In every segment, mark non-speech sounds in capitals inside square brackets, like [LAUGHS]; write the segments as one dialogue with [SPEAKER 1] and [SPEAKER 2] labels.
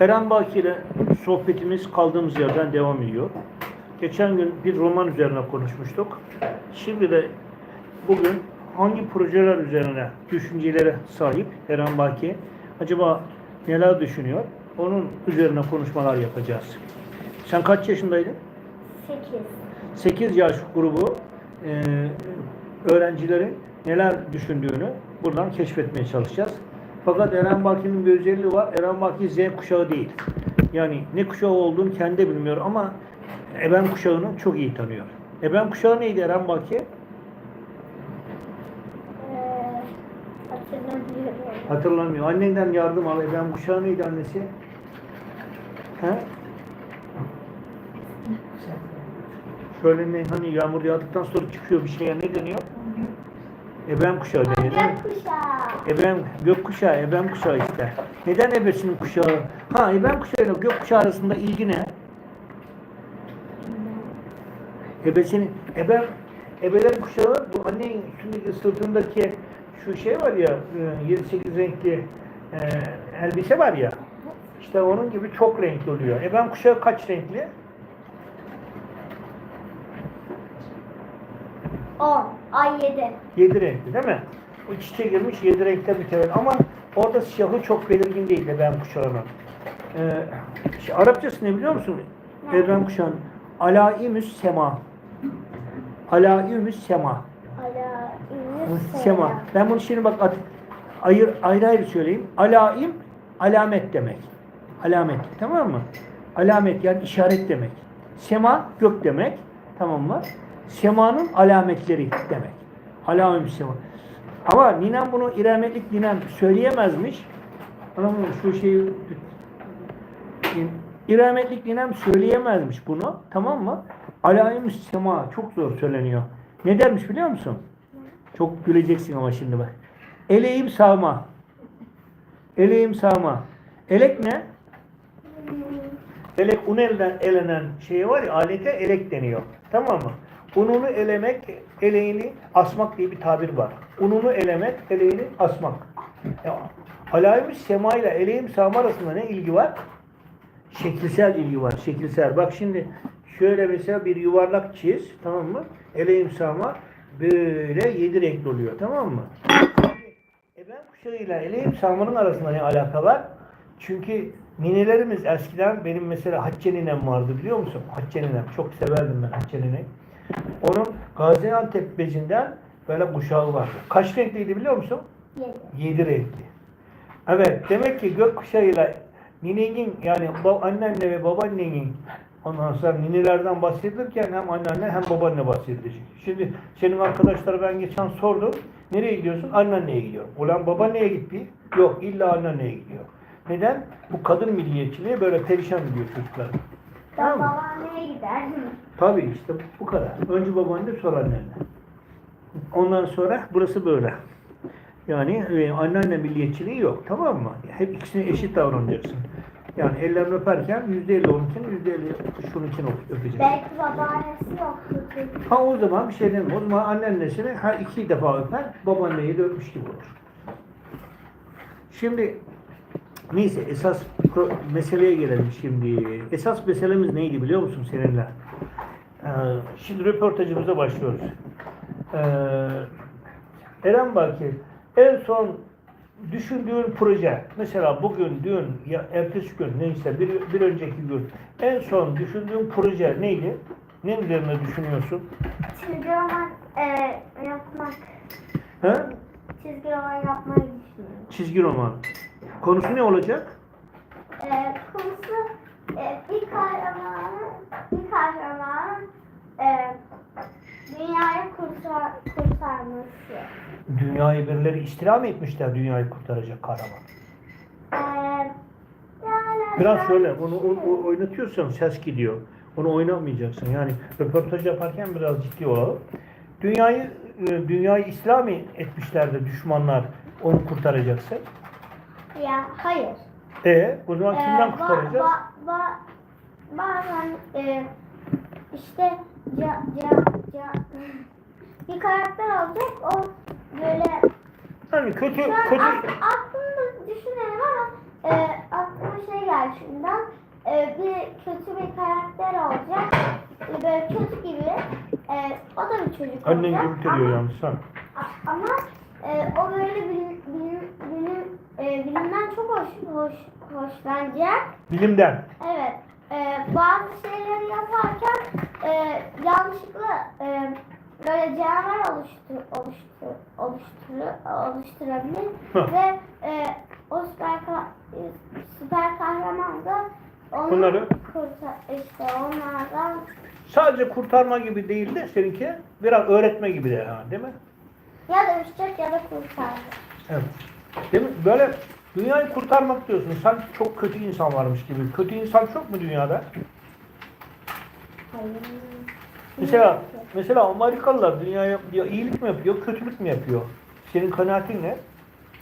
[SPEAKER 1] Eren Baki ile sohbetimiz kaldığımız yerden devam ediyor. Geçen gün bir roman üzerine konuşmuştuk. Şimdi de bugün hangi projeler üzerine düşüncelere sahip Eren Baki? Acaba neler düşünüyor? Onun üzerine konuşmalar yapacağız. Sen kaç yaşındaydın?
[SPEAKER 2] 8.
[SPEAKER 1] 8 yaş grubu e, öğrencilerin neler düşündüğünü buradan keşfetmeye çalışacağız. Fakat Eren Baki'nin bir özelliği var. Eren Baki Z kuşağı değil. Yani ne kuşağı olduğunu kendi bilmiyor ama Eben kuşağını çok iyi tanıyor. Eben kuşağı neydi Eren Baki?
[SPEAKER 2] Ee.
[SPEAKER 1] Hatırlamıyor. Annenden yardım al. Eben kuşağı neydi annesi? He? Şöyle ne, hani yağmur yağdıktan sonra çıkıyor bir şeye ne deniyor? Eben kuşağı deniyor değil mi?
[SPEAKER 2] Kuşağı.
[SPEAKER 1] Ebem, gökkuşağı, ebem kuşağı işte. Neden ebesinin kuşağı? Ha, ebem kuşağı ile gökkuşağı arasında ilgi ne? Ebesinin, ebem, ebelerin kuşağı, bu annenin üstündeki sırtındaki şu şey var ya, 7-8 renkli e, elbise var ya, işte onun gibi çok renkli oluyor. Ebem kuşağı kaç renkli?
[SPEAKER 2] 10. Ay 7.
[SPEAKER 1] 7 renkli değil mi? O iç içe girmiş 7 renkte bir kere. Ama orada siyahı çok belirgin değil Ebem kuşağının. Ee, şey, Arapçası ne biliyor musun?
[SPEAKER 2] Ne?
[SPEAKER 1] Ebem kuşağının. Alaimüs sema. Alaimüs sema.
[SPEAKER 2] Ala ünlü
[SPEAKER 1] Sema. Ben bunu şimdi bak at, ayır, ayrı ayrı söyleyeyim. Alaim alamet demek. Alamet. Tamam mı? Alamet yani işaret demek. Sema gök demek. Tamam mı? Semanın alametleri demek. Alaim sema. Ama ninem bunu irametlik ninem söyleyemezmiş. Anladın mı? Şu şeyi İrametlik ninem söyleyemezmiş bunu. Tamam mı? Alaim sema çok zor söyleniyor. Ne dermiş biliyor musun? Çok güleceksin ama şimdi bak. Eleğim sağma. Eleğim sağma. Elek ne? Elek un elden elenen şey var ya alete elek deniyor. Tamam mı? Ununu elemek, eleğini asmak diye bir tabir var. Ununu elemek, eleğini asmak. Ya, Alaymış sema ile eleğim sağma arasında ne ilgi var? Şekilsel ilgi var. Şekilsel. Bak şimdi şöyle mesela bir yuvarlak çiz. Tamam mı? Eleğim sağma böyle yedi renkli oluyor. Tamam mı? Eben kuşağıyla eleğim sağmanın arasında ne alaka var? Çünkü ninelerimiz eskiden benim mesela Hatice ninem vardı biliyor musun? Hatice ninem. Çok severdim ben Hatice nineyi. Onun Gaziantep bezinden böyle kuşağı vardı. Kaç renkliydi biliyor musun?
[SPEAKER 2] 7.
[SPEAKER 1] Yedi renkli. Evet, demek ki gökkuşağıyla ninenin yani annenle ve babaannenin ondan sonra ninelerden bahsedilirken hem anneanne hem babaanne bahsedilecek. Şimdi senin arkadaşlara ben geçen sordum. Nereye gidiyorsun? Anneanneye gidiyorum. Ulan babaanneye gitti. Yok illa anneanneye gidiyor. Neden? Bu kadın milliyetçiliği böyle perişan ediyor çocukları.
[SPEAKER 2] Ben
[SPEAKER 1] Tamam mı?
[SPEAKER 2] babaanneye giderdim.
[SPEAKER 1] Tabii işte bu kadar. Önce babaanne sonra anneanne. Ondan sonra burası böyle. Yani e, anneanne milliyetçiliği yok tamam mı? Hep ikisine eşit davranacaksın. Yani ellerini öperken yüzde elli onunkini, yüzde elli şununkini öpeceksin.
[SPEAKER 2] Belki babaannesi yoktu.
[SPEAKER 1] Ha o zaman bir şey demiyor. O zaman anneannesini her iki defa öper, babaanneyi de öpmüş gibi olur. Şimdi neyse esas meseleye gelelim şimdi. Esas meselemiz neydi biliyor musun seninle? Ee, şimdi röportajımıza başlıyoruz. Ee, Eren Baki, en son düşündüğün proje, mesela bugün, dün, ya ertesi gün, neyse bir, bir önceki gün, en son düşündüğün proje neydi? Ne üzerine düşünüyorsun?
[SPEAKER 2] Çizgi roman e, yapmak.
[SPEAKER 1] He?
[SPEAKER 2] Çizgi roman yapmayı düşünüyorum.
[SPEAKER 1] Çizgi roman. Konusu ne olacak?
[SPEAKER 2] E, konusu e, bir kahramanın bir kahramanın e, dünyayı kurtar, kurtarması.
[SPEAKER 1] Dünyayı birileri istila mı etmişler dünyayı kurtaracak kahraman?
[SPEAKER 2] E, yani
[SPEAKER 1] Biraz
[SPEAKER 2] ben-
[SPEAKER 1] şöyle, onu o- o- oynatıyorsan ses gidiyor. Onu oynamayacaksın. Yani röportaj yaparken biraz ciddi olalım. Dünyayı e, dünyayı istila mı etmişlerdi düşmanlar? Onu kurtaracaksın.
[SPEAKER 2] Ya hayır.
[SPEAKER 1] E, o zaman
[SPEAKER 2] Ee,
[SPEAKER 1] kimden
[SPEAKER 2] ba-
[SPEAKER 1] kurtaracağız?
[SPEAKER 2] ba- ba- bazen e, işte ca, ca, ca, bir karakter olacak o böyle
[SPEAKER 1] Yani kötü
[SPEAKER 2] şu an
[SPEAKER 1] kötü
[SPEAKER 2] ak- aklımda düşünelim ama e, aklıma şey geldi karşından e, bir kötü bir karakter olacak. E, Böyle kötü gibi. E, o da bir çocuk
[SPEAKER 1] Annen
[SPEAKER 2] olacak.
[SPEAKER 1] ediyor
[SPEAKER 2] Ama-
[SPEAKER 1] yalnız sen.
[SPEAKER 2] A- Ama e, o böyle bilim, bilim, bilim, e, bilimden çok hoş, hoş, hoşlanacak.
[SPEAKER 1] Bilimden.
[SPEAKER 2] Evet. E, bazı şeyleri yaparken e, yanlışlıkla e, böyle canavar oluştur, oluştur, oluştur, oluşturabilir ve e, o süper, süper kahraman da onu
[SPEAKER 1] Bunları-
[SPEAKER 2] kurtar, işte onlardan
[SPEAKER 1] Sadece kurtarma gibi değil de seninki biraz öğretme gibi de yani değil mi?
[SPEAKER 2] Ya dövüşecek ya da kurtaracak.
[SPEAKER 1] Evet. Değil mi? Böyle dünyayı kurtarmak diyorsun. Sanki çok kötü insan varmış gibi. Kötü insan çok mu dünyada?
[SPEAKER 2] Hayır.
[SPEAKER 1] Mesela mesela Amerikalılar dünyaya ya iyilik mi yapıyor, kötülük mü yapıyor? Senin kanaatin ne?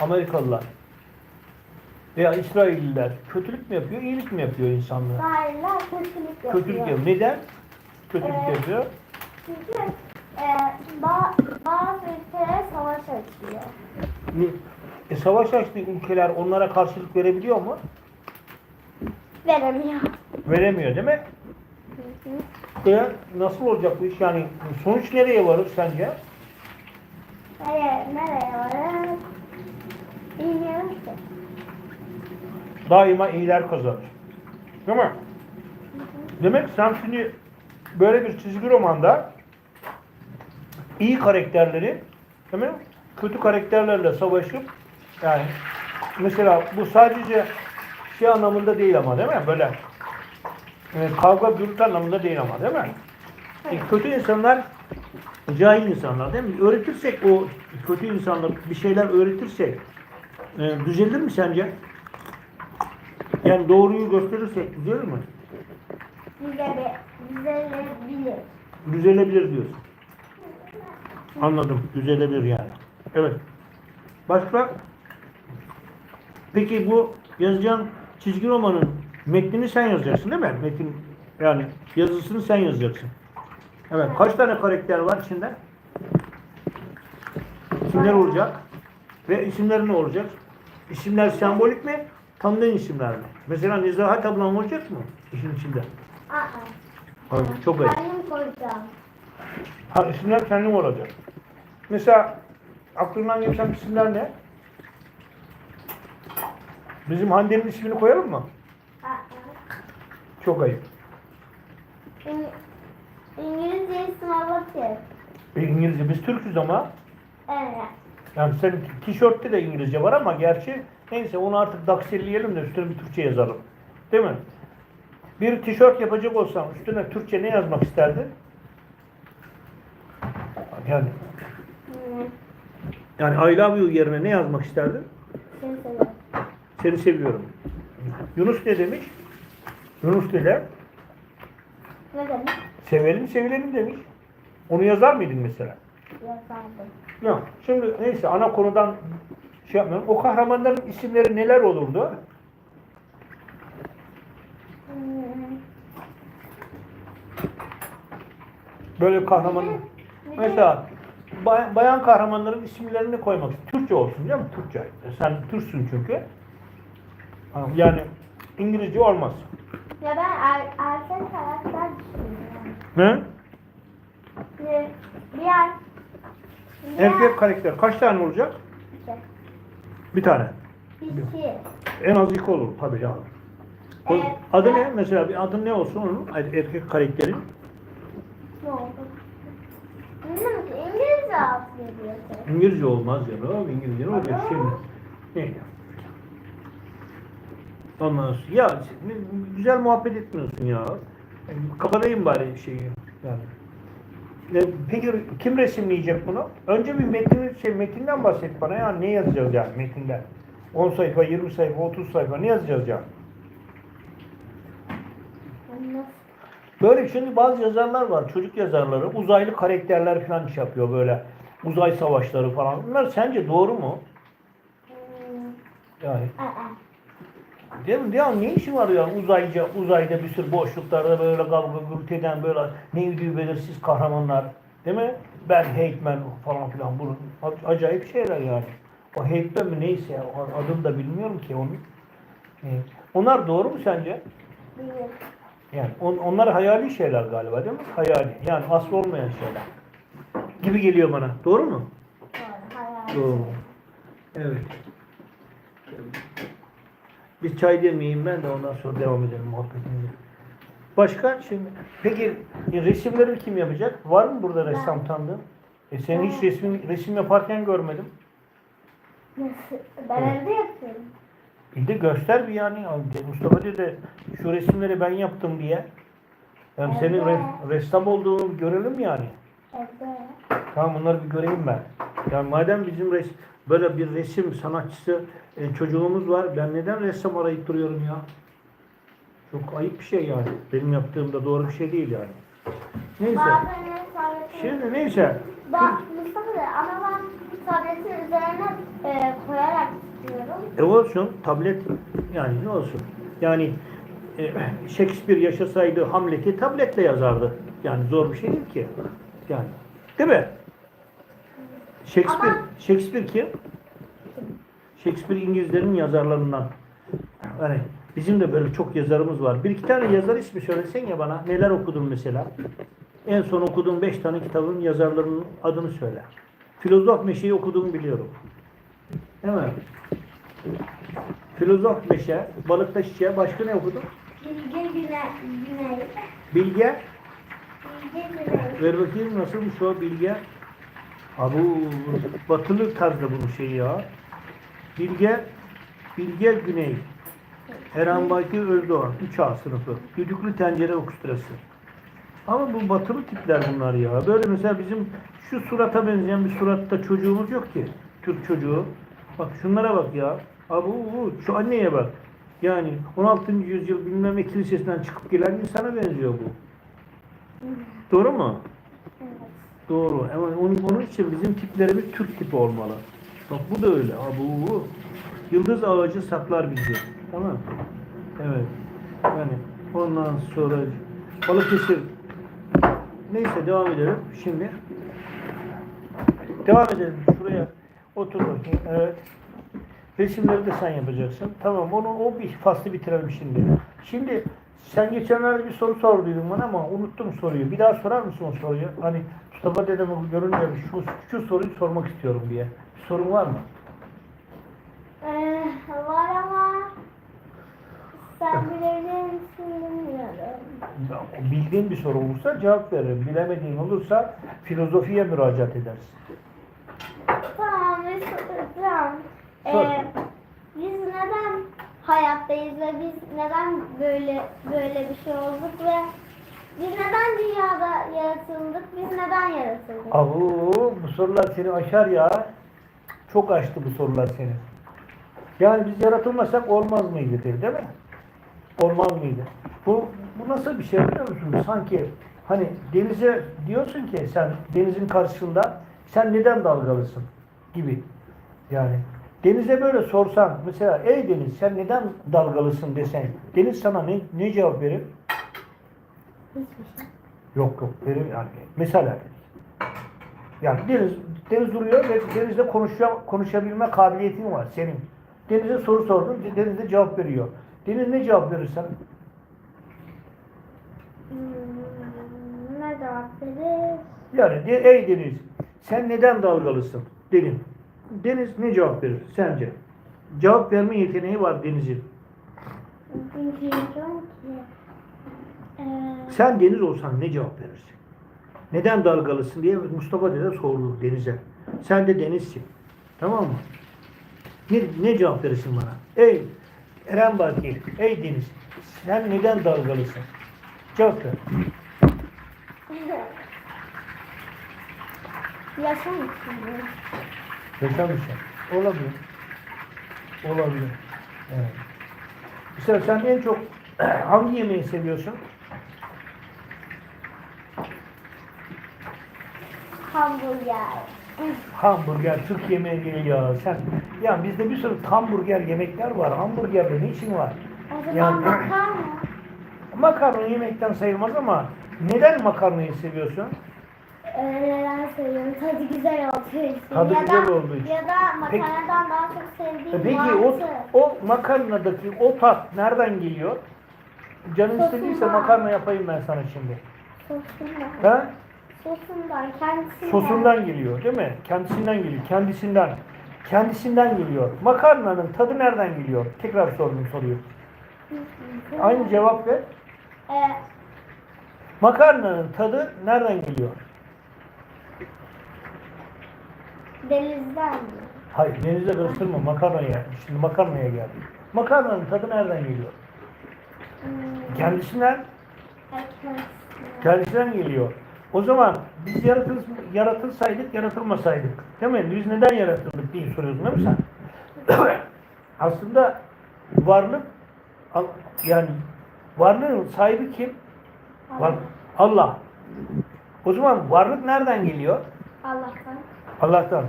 [SPEAKER 1] Amerikalılar veya İsrailliler kötülük mü yapıyor, iyilik mi yapıyor insanlığa?
[SPEAKER 2] Hayırlar kötülük yapıyor.
[SPEAKER 1] Kötülük yapıyor. Neden? Kötülük
[SPEAKER 2] Evet.
[SPEAKER 1] yapıyor.
[SPEAKER 2] Çünkü e, ba- bazı ülkelere savaş açıyor.
[SPEAKER 1] E, savaş açtığı ülkeler onlara karşılık verebiliyor mu?
[SPEAKER 2] Veremiyor.
[SPEAKER 1] Veremiyor değil mi? E, nasıl olacak bu iş? Yani sonuç nereye varır sence?
[SPEAKER 2] Nereye, nereye varır? Bilmiyorum ki.
[SPEAKER 1] Daima iyiler kazanır. Değil mi? Demek sen şimdi böyle bir çizgi romanda iyi karakterleri değil mi? kötü karakterlerle savaşıp yani mesela bu sadece şey anlamında değil ama değil mi? Böyle e, kavga gürültü anlamında değil ama değil mi? E, kötü insanlar cahil insanlar değil mi? Öğretirsek o kötü insanlar bir şeyler öğretirsek e, düzelir mi sence? Yani doğruyu gösterirsek düzelir mi?
[SPEAKER 2] Düzele, düzelebilir.
[SPEAKER 1] Düzelebilir diyorsun. Anladım. Düzelebilir yani. Evet. Başka? Peki bu yazacağın çizgi romanın metnini sen yazacaksın değil mi? Metin yani yazısını sen yazacaksın. Evet. Kaç tane karakter var içinde? İsimler olacak. Ve isimleri ne olacak? İsimler sembolik mi? Tanıdığın isimler mi? Mesela Nezahat ablam olacak mı işin içinde?
[SPEAKER 2] Aa.
[SPEAKER 1] Hayır, çok ayıp.
[SPEAKER 2] Kendim koyacağım.
[SPEAKER 1] Ha, isimler kendim olacak. Mesela aklından geçen isimler ne? Bizim Hande'nin ismini koyalım mı? Çok ayıp.
[SPEAKER 2] İng- İngilizce isim alabilir.
[SPEAKER 1] E, İngilizce. Biz Türk'üz ama.
[SPEAKER 2] Evet.
[SPEAKER 1] Yani senin tişörtte de İngilizce var ama gerçi neyse onu artık dakselleyelim de üstüne bir Türkçe yazalım. Değil mi? Bir tişört yapacak olsam üstüne Türkçe ne yazmak isterdin? Yani
[SPEAKER 2] Hı.
[SPEAKER 1] yani I love you yerine ne yazmak isterdin?
[SPEAKER 2] Seni seviyorum.
[SPEAKER 1] Seni seviyorum. Yunus ne demiş? Yunus dile
[SPEAKER 2] Ne demek?
[SPEAKER 1] sevelim sevilelim demiş. Onu yazar mıydın mesela?
[SPEAKER 2] Yazardım.
[SPEAKER 1] Yok. Şimdi neyse ana konudan şey yapmıyorum. O kahramanların isimleri neler olurdu?
[SPEAKER 2] Hmm.
[SPEAKER 1] Böyle kahraman. Mesela bay- bayan kahramanların isimlerini koymak. Türkçe olsun değil mi? Türkçe. E, Sen Türksün çünkü. Yani İngilizce olmaz.
[SPEAKER 2] Ya ben er, erkek karakter düşünüyorum.
[SPEAKER 1] Ne?
[SPEAKER 2] Bir, bir er, bir
[SPEAKER 1] Erkek karakter kaç tane olacak?
[SPEAKER 2] erkek.
[SPEAKER 1] Bir tane.
[SPEAKER 2] İki.
[SPEAKER 1] En az iki olur tabii ya.
[SPEAKER 2] Evet.
[SPEAKER 1] Adı ne? Mesela bir adı ne olsun onun? Er- Erkek karakterin.
[SPEAKER 2] Ne oldu? Ki İngilizce
[SPEAKER 1] olmaz ya. Oğlum İngilizce ne olacak şimdi? Ne? Ondan sonra ya güzel muhabbet etmiyorsun ya. Yani Kapatayım bari şeyi yani. E, Peki kim resimleyecek bunu? Önce bir metni, şey, metinden bahset bana ya. Ne yazacağız yani metinden? 10 sayfa, 20 sayfa, 30 sayfa ne yazacağız yani?
[SPEAKER 2] Nasıl?
[SPEAKER 1] Böyle şimdi bazı yazarlar var, çocuk yazarları, uzaylı karakterler falan iş yapıyor böyle. Uzay savaşları falan. Bunlar sence doğru mu?
[SPEAKER 2] Hmm.
[SPEAKER 1] Yani değil mi? Ya ne işi var ya uzayca, uzayda bir sürü boşluklarda böyle kavga gürültü eden böyle neydi belirsiz kahramanlar. Değil mi? Ben Hateman falan filan. Bu acayip şeyler yani. O Hateman mi neyse ya, adını da bilmiyorum ki onun. Ee, Onlar doğru mu sence?
[SPEAKER 2] Bilmiyorum.
[SPEAKER 1] Yani on, onlar hayali şeyler galiba değil mi? Hayali. Yani aslı olmayan şeyler. Gibi geliyor bana. Doğru mu?
[SPEAKER 2] Doğru.
[SPEAKER 1] Doğru. Evet. Bir çay demeyeyim ben de ondan sonra devam edelim muhabbetimize. Başka şimdi peki e, resimleri kim yapacak? Var mı burada ressam tanıdığın? E sen hiç resim resim yaparken görmedim.
[SPEAKER 2] Nasıl? Ben evde yapıyorum.
[SPEAKER 1] Bir de göster bir yani. Mustafa diyor de şu resimleri ben yaptım diye. Yani senin re- ressam olduğunu görelim yani.
[SPEAKER 2] Evde.
[SPEAKER 1] Tamam bunları bir göreyim ben. Yani madem bizim res böyle bir resim sanatçısı e, çocuğumuz var. Ben neden ressam arayıp duruyorum ya? Çok ayıp bir şey yani. Benim yaptığım da doğru bir şey değil yani. Neyse. Şimdi neyse.
[SPEAKER 2] Bak Mustafa ama ben tableti üzerine e, koyarak.
[SPEAKER 1] E olsun tablet yani ne olsun. Yani e, Shakespeare yaşasaydı Hamlet'i tabletle yazardı. Yani zor bir şey değil ki. Yani değil mi? Shakespeare,
[SPEAKER 2] Ama-
[SPEAKER 1] Shakespeare kim? Shakespeare İngilizlerin yazarlarından. Yani bizim de böyle çok yazarımız var. Bir iki tane yazar ismi söylesen ya bana. Neler okudun mesela? En son okuduğum beş tane kitabın yazarlarının adını söyle. Filozof Meşe'yi okuduğumu biliyorum. Değil mi? Filozof Meşe, Balıkta Şişe, başka ne okudun?
[SPEAKER 2] Bilge güne, güney.
[SPEAKER 1] Bilge,
[SPEAKER 2] Bilge güney.
[SPEAKER 1] ver bakayım nasılmış o Bilge? Ha bu batılı tarzda bunun şeyi ya. Bilge, Bilge Güney. Eren Bakir Özdoğan, 3A sınıfı. Düdüklü Tencere Orkestrası. Ama bu batılı tipler bunlar ya. Böyle mesela bizim şu surata benzeyen bir suratta çocuğumuz yok ki. Türk çocuğu. Bak şunlara bak ya. Abi bu, şu anneye bak. Yani 16. yüzyıl bilmem ne kilisesinden çıkıp gelen insana benziyor bu. Doğru mu?
[SPEAKER 2] Evet.
[SPEAKER 1] Doğru. Ama onun, onun için bizim tiplerimiz Türk tipi olmalı. Bak bu da öyle. Ha, bu. Yıldız ağacı saklar bizi. Tamam? Evet. Yani ondan sonra Balıkesir. Neyse devam edelim. Şimdi devam edelim. Otur bakayım. Evet. Resimleri de sen yapacaksın. Tamam onu o bir faslı bitirelim şimdi. Şimdi sen geçenlerde bir soru sorduydun bana ama unuttum soruyu. Bir daha sorar mısın o soruyu? Hani Mustafa dedeme görünce şu, şu soruyu sormak istiyorum diye. Bir sorun var mı?
[SPEAKER 2] Ee, var ama sen bilebilir misin bilmiyorum.
[SPEAKER 1] Bildiğin bir soru olursa cevap veririm. Bilemediğin olursa filozofiye müracaat edersin. Sor.
[SPEAKER 2] Ee, biz neden hayattayız ve biz neden böyle böyle bir şey olduk ve biz neden dünyada yaratıldık, biz neden yaratıldık?
[SPEAKER 1] Avu bu sorular seni aşar ya. Çok aştı bu sorular seni. Yani biz yaratılmasak olmaz mıydı değil, değil mi? Olmaz mıydı? Bu, bu nasıl bir şey biliyor musun? Sanki hani denize diyorsun ki sen denizin karşısında sen neden dalgalısın gibi. Yani denize böyle sorsan mesela ey deniz sen neden dalgalısın desen deniz sana ne, ne cevap verir?
[SPEAKER 2] Şey.
[SPEAKER 1] Yok yok verir yani mesela yani deniz deniz duruyor ve denizle konuşuyor, konuşabilme kabiliyetin var senin. Denize soru sordun, deniz de cevap veriyor. Deniz ne cevap verir sana?
[SPEAKER 2] Hmm, ne cevap verir?
[SPEAKER 1] Yani ey deniz sen neden dalgalısın? Dedim. Deniz ne cevap verir sence? Cevap verme yeteneği var denizin. Sen deniz olsan ne cevap verirsin? Neden dalgalısın diye Mustafa dede sordu denize. Sen de denizsin. Tamam mı? Ne, ne cevap verirsin bana? Ey Eren Bakir, ey deniz, sen neden dalgalısın? Cevap ver. [LAUGHS]
[SPEAKER 2] Yaşam için.
[SPEAKER 1] Yaşamışsın. Olabilir. Olabilir. Evet. Mesela sen en çok [CLEARS THROAT] hangi yemeği seviyorsun?
[SPEAKER 2] Hamburger.
[SPEAKER 1] Hamburger, Türk yemeği değil ya. Sen, ya bizde bir sürü hamburger yemekler var. Hamburgerde ne için var?
[SPEAKER 2] O zaman
[SPEAKER 1] Yani-
[SPEAKER 2] makarna. [CLEARS THROAT]
[SPEAKER 1] Makarna yemekten sayılmaz ama neden makarnayı seviyorsun?
[SPEAKER 2] Ee, söylüyorum? Tadı güzel olduğu için.
[SPEAKER 1] Tadı
[SPEAKER 2] ya
[SPEAKER 1] güzel
[SPEAKER 2] da,
[SPEAKER 1] olduğu için.
[SPEAKER 2] Ya da makarnadan daha çok sevdiğim
[SPEAKER 1] E Peki o,
[SPEAKER 2] mantı.
[SPEAKER 1] o makarnadaki o tat nereden geliyor? Canın istediyse
[SPEAKER 2] Sosundan.
[SPEAKER 1] makarna yapayım ben sana şimdi.
[SPEAKER 2] Sosundan.
[SPEAKER 1] Ha?
[SPEAKER 2] Sosundan, kendisinden.
[SPEAKER 1] Sosundan geliyor değil mi? Kendisinden geliyor. Kendisinden. Kendisinden geliyor. Makarnanın tadı nereden geliyor? Tekrar sordum soruyu. Aynı cevap ver.
[SPEAKER 2] Ee,
[SPEAKER 1] Makarnanın tadı nereden geliyor?
[SPEAKER 2] Denizden.
[SPEAKER 1] Hayır denize karıştırma makarnaya. Şimdi makarnaya geldi. Makarnanın tadı nereden geliyor?
[SPEAKER 2] Hmm,
[SPEAKER 1] Kendisinden,
[SPEAKER 2] kendisinden.
[SPEAKER 1] kendisinden geliyor. O zaman biz yaratıl, yaratılsaydık, yaratılmasaydık. Değil mi? Biz neden yaratıldık diye soruyorsun değil mi sen? [CLEARS THROAT] Aslında varlık, yani varlığın sahibi kim? Var, Allah. O zaman varlık nereden geliyor?
[SPEAKER 2] Allah'tan.
[SPEAKER 1] Allah'tan.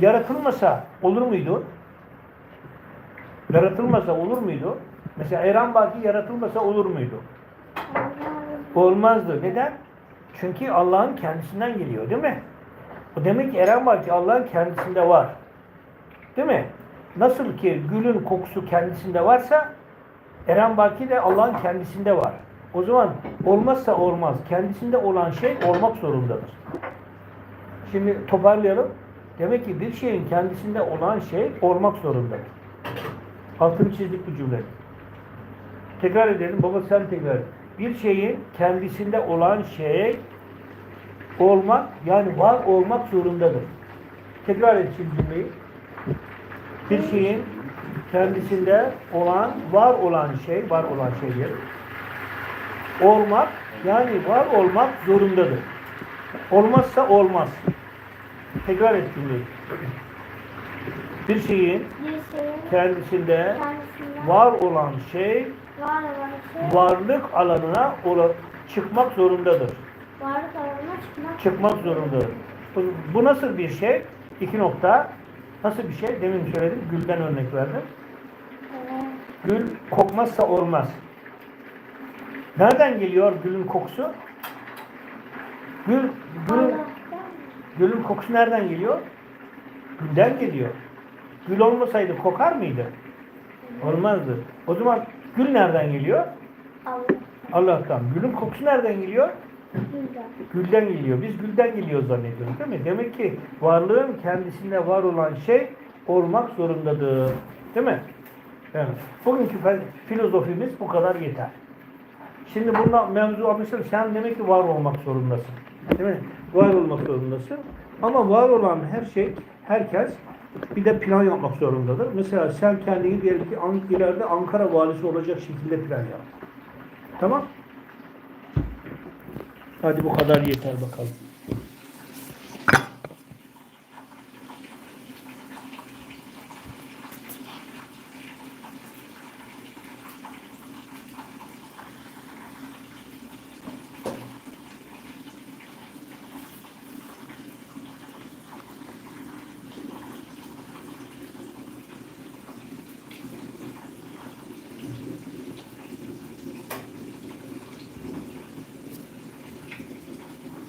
[SPEAKER 1] Yaratılmasa olur muydu? Yaratılmasa olur muydu? Mesela Eren Baki yaratılmasa olur muydu? Olmazdı. Neden? Çünkü Allah'ın kendisinden geliyor değil mi? O demek ki Eren Baki Allah'ın kendisinde var. Değil mi? Nasıl ki gülün kokusu kendisinde varsa Eren Baki de Allah'ın kendisinde var. O zaman olmazsa olmaz. Kendisinde olan şey olmak zorundadır. Şimdi toparlayalım. Demek ki bir şeyin kendisinde olan şey olmak zorundadır. Altını çizdik bu cümleyi. Tekrar edelim. Baba sen tekrar. Bir şeyin kendisinde olan şey olmak yani var olmak zorundadır. Tekrar et cümleyi. Bir şeyin kendisinde olan, var olan şey, var olan şey diyelim. Olmak yani var olmak zorundadır. Olmazsa olmaz. Tekrar et cümleyi. Bir şeyin
[SPEAKER 2] Bir şeyin
[SPEAKER 1] kendisinde
[SPEAKER 2] kendisinden
[SPEAKER 1] var olan şey
[SPEAKER 2] var olan şey
[SPEAKER 1] varlık alanına ola- çıkmak zorundadır.
[SPEAKER 2] varlık alanına çıkmak.
[SPEAKER 1] Çıkmak zorundadır. Bu, bu nasıl bir şey? İki nokta. Nasıl bir şey? Demin söyledim. Gülden örnek verdim.
[SPEAKER 2] Ee,
[SPEAKER 1] Gül kokmazsa olmaz. Nereden geliyor gülün kokusu? Gül, gülün,
[SPEAKER 2] Allah'tan.
[SPEAKER 1] Gülün kokusu nereden geliyor? Gülden geliyor. Gül olmasaydı kokar mıydı? Olmazdı. O zaman gül nereden geliyor?
[SPEAKER 2] Allah.
[SPEAKER 1] Allah'tan. Gülün kokusu nereden geliyor?
[SPEAKER 2] Güzel.
[SPEAKER 1] Gülden geliyor. Biz gülden geliyor zannediyoruz değil mi? Demek ki varlığın kendisinde var olan şey olmak zorundadır. Değil mi? Evet. Bugünkü filozofimiz bu kadar yeter. Şimdi bundan mevzu anlaşılır. Sen demek ki var olmak zorundasın. Değil mi? Var olmak zorundasın. Ama var olan her şey, herkes bir de plan yapmak zorundadır. Mesela sen kendini diyelim ki ileride Ankara valisi olacak şekilde plan yap. Tamam? Hadi bu kadar yeter bakalım.